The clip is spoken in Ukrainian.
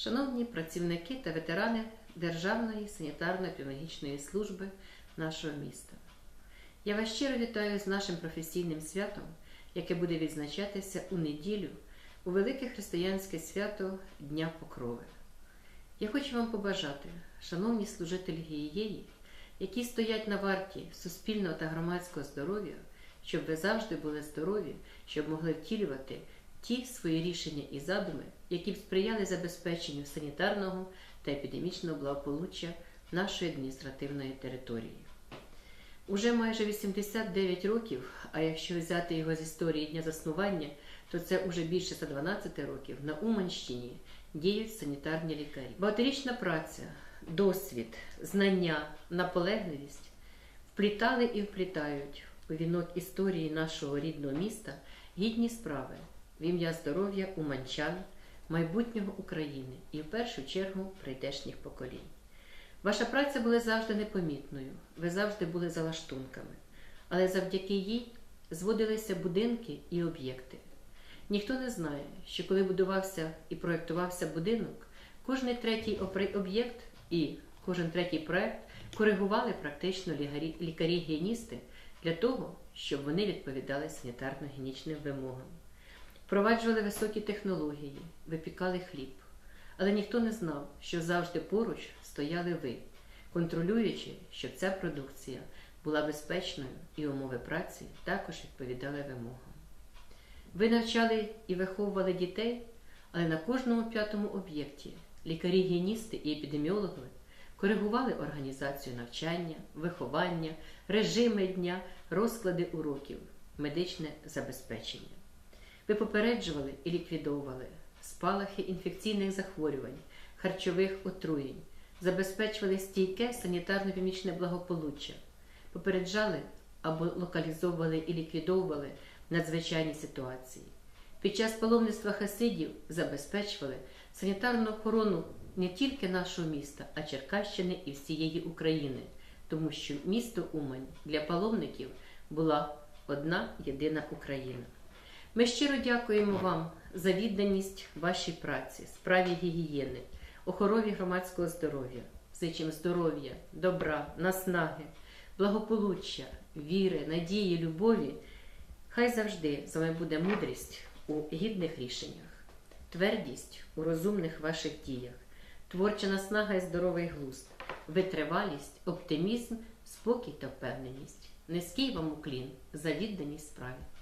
Шановні працівники та ветерани Державної санітарно-епідеміологічної служби нашого міста, я вас щиро вітаю з нашим професійним святом, яке буде відзначатися у неділю у велике християнське свято Дня Покрови. Я хочу вам побажати, шановні служителі гігієні, які стоять на варті суспільного та громадського здоров'я, щоб ви завжди були здорові, щоб могли втілювати ті свої рішення і задуми, які б сприяли забезпеченню санітарного та епідемічного благополуччя нашої адміністративної території. Уже майже 89 років, а якщо взяти його з історії дня заснування, то це уже більше 112 років на Уманщині діють санітарні лікарі. Багаторічна праця, досвід, знання, наполегливість вплітали і вплітають у вінок історії нашого рідного міста гідні справи в ім'я здоров'я уманчан, майбутнього України і в першу чергу прийдешніх поколінь. Ваша праця була завжди непомітною, ви завжди були за лаштунками, але завдяки їй зводилися будинки і об'єкти. Ніхто не знає, що коли будувався і проєктувався будинок, кожний третій об'єкт і кожен третій проєкт коригували практично лікарі- лікарі-гігієністи для того, щоб вони відповідали санітарно-гігієнічним вимогам. Впроваджували високі технології, випікали хліб. Але ніхто не знав, що завжди поруч стояли ви, контролюючи, щоб ця продукція була безпечною і умови праці також відповідали вимогам. Ви навчали і виховували дітей, але на кожному п'ятому об'єкті лікарі-гігієністи і епідеміологи коригували організацію навчання, виховання, режими дня, розклади уроків, медичне забезпечення. Ви попереджували і ліквідовували спалахи інфекційних захворювань, харчових отруєнь, забезпечували стійке санітарно-північне благополуччя, попереджали або локалізовували і ліквідовували надзвичайні ситуації. Під час паломництва хасидів забезпечували санітарну охорону не тільки нашого міста, а Черкащини і всієї України, тому що місто Умань для паломників була одна єдина Україна. Ми щиро дякуємо вам за відданість вашій праці, справі гігієни, охорові громадського здоров'я, зичим здоров'я, добра, наснаги, благополуччя, віри, надії, любові. Хай завжди з вами буде мудрість у гідних рішеннях, твердість у розумних ваших діях, творча наснага і здоровий глузд, витривалість, оптимізм, спокій та впевненість. Низький вам уклін за відданість справі.